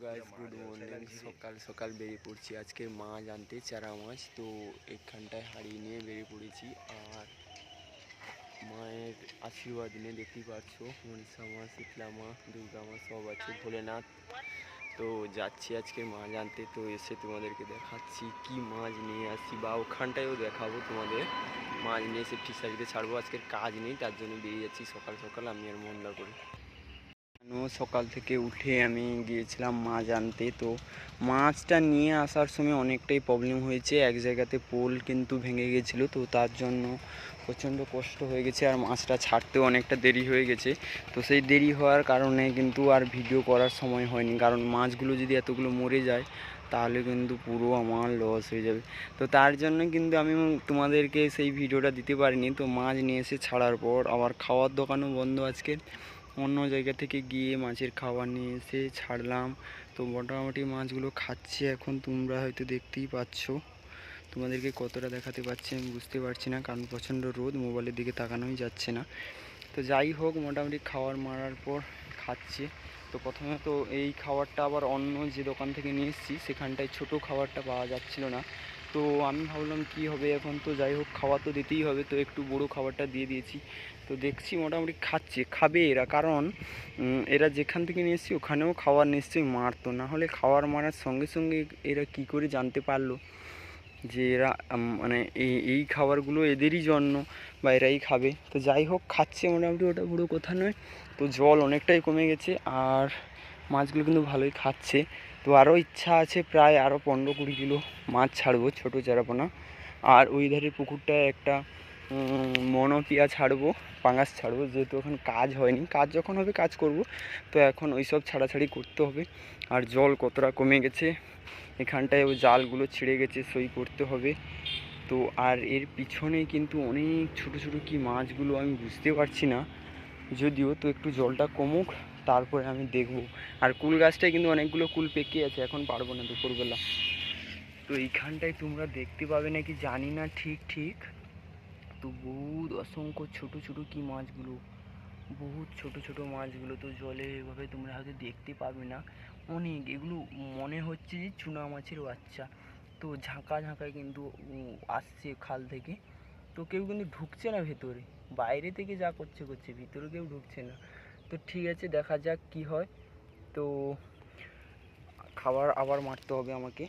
Guys good morning সকাল সকাল বেরিয়ে পড়ছি। আজকে মাছ আনতে চারা মাছ। তো এখানটায় হারিয়ে নিয়ে বেরিয়ে পড়েছি। আর মায়ের আশীর্বাদ নিয়ে দেখতেই পাচ্ছ। মনসা মা শীতলা মা দুর্গা মা সব আছে। ভোলেনাথ। তো যাচ্ছি আজকে মাছ আনতে তো এসে তোমাদেরকে দেখাচ্ছি কি মাছ নিয়ে আসছি। বা ওখানটায়ও দেখাবো তোমাদের। মাছ নিয়ে এসে ফিশারিতে ছাড়বো। আজকের কাজ নেই তার জন্য বেরিয়ে যাচ্ছি সকাল সকাল। আমি আর মনলা করে। সকাল থেকে উঠে আমি গিয়েছিলাম মাছ আনতে। তো মাছটা নিয়ে আসার সময় অনেকটাই প্রবলেম হয়েছে। এক জায়গাতে পোল কিন্তু ভেঙে গেছিল, তো তার জন্য প্রচণ্ড কষ্ট হয়ে গেছে আর মাছটা ছাড়তেও অনেকটা দেরি হয়ে গেছে। তো সেই দেরি হওয়ার কারণে কিন্তু আর ভিডিও করার সময় হয়নি। কারণ মাছগুলো যদি এতগুলো মরে যায়, তাহলে কিন্তু পুরো আমার লস হয়ে যাবে। তো তার জন্য কিন্তু আমি তোমাদেরকে সেই ভিডিওটা দিতে পারিনি। তো মাছ নিয়ে এসে ছাড়ার পর আবার খাওয়ার দোকানও বন্ধ আজকে। অন্য জায়গা থেকে গিয়ে মাছের খাবার নিয়ে এসে ছাড়লাম। তো মোটামুটি মাছগুলো খাচ্ছে এখন, তোমরা হয়তো দেখতেই পাচ্ছ। তোমাদেরকে কতটা দেখাতে পারছি আমি বুঝতে পারছি না, কারণ প্রচণ্ড রোদ, মোবাইলের দিকে তাকানোই যাচ্ছে না। তো যাই হোক, মোটামুটি খাবার মারার পর খাচ্ছে। তো প্রথমে তো এই খাবারটা আবার অন্য যে দোকান থেকে নিয়ে এসেছি, সেখানটায় ছোটো খাবারটা পাওয়া যাচ্ছিল না। তো আমি ভাবলাম কি হবে? এখন তো যাই হোক, খাওয়া তো দিতেই হবে। তো একটু বড় খাবারটা দিয়ে দিয়েছি। তো দেখছি মোটামুটি খাচ্ছে, খাবে এরা। কারণ এরা যেখান থেকে নিয়ে এসেছি, ওখানেও খাবার নিশ্চয়ই মারতো না হলে খাবার মারার সঙ্গে সঙ্গে এরা কি করে জানতে পারল যে এরা মানে এই এই খাবারগুলো এদেরই জন্য বা এরাই খাবে? তো যাই হোক, খাচ্ছে মোটামুটি, ওটা পুরো কথা নয়। তো জল অনেকটাই কমে গেছে। আর মাছগুলো কিন্তু ভালোই খাচ্ছে। তো আরও ইচ্ছা আছে প্রায় আরও পনেরো কুড়ি কিলো মাছ ছাড়বো, ছোটো চারাপোনা। আর ওই ধারে পুকুরটায় একটা মনোপিয়া ছাড়বো, পাঙাশ ছাড়বো, যেহেতু এখন কাজ হয়নি। কাজ যখন হবে কাজ করব, তো এখন ওই সব ছাড়াছাড়ি করতে হবে। আর জল কতটা কমে গেছে, এখানটায় ওই জালগুলো ছিঁড়ে গেছে, সই করতে হবে। তো আর এর পিছনে কিন্তু অনেক ছোট ছোট কি মাছগুলো আমি বুঝতে পারছি না। যদিও তো একটু জলটা কমুক তারপরে আমি দেখব। আর কুল গাছটায় কিন্তু অনেকগুলো কুল পেকে আছে, এখন পারব না দুপুরবেলা। তো এইখানটায় তোমরা দেখতে পাবে নাকি জানি না ঠিক ঠিক। তো বহুত অসংখ্য ছোট ছোট কি মাছগুলো? বহুত ছোট ছোট মাছগুলো তো জলে এভাবে তোমরা হয়তো দেখতে পাবে না। অনেক, এগুলো মনে হচ্ছে যে চুনা মাছের বাচ্চা। তো ঝাঁকা ঝাঁকায় কিন্তু আসছে খাল থেকে। তো কেউ কিন্তু ঢুকছে না ভেতরে। বাইরে থেকে যা করছে করছে, ভিতরে কেউ ঢুকছে না। তো ঠিক আছে দেখা যাক কি হয়। তো খাবার আবার মারতে হবে আমাকে।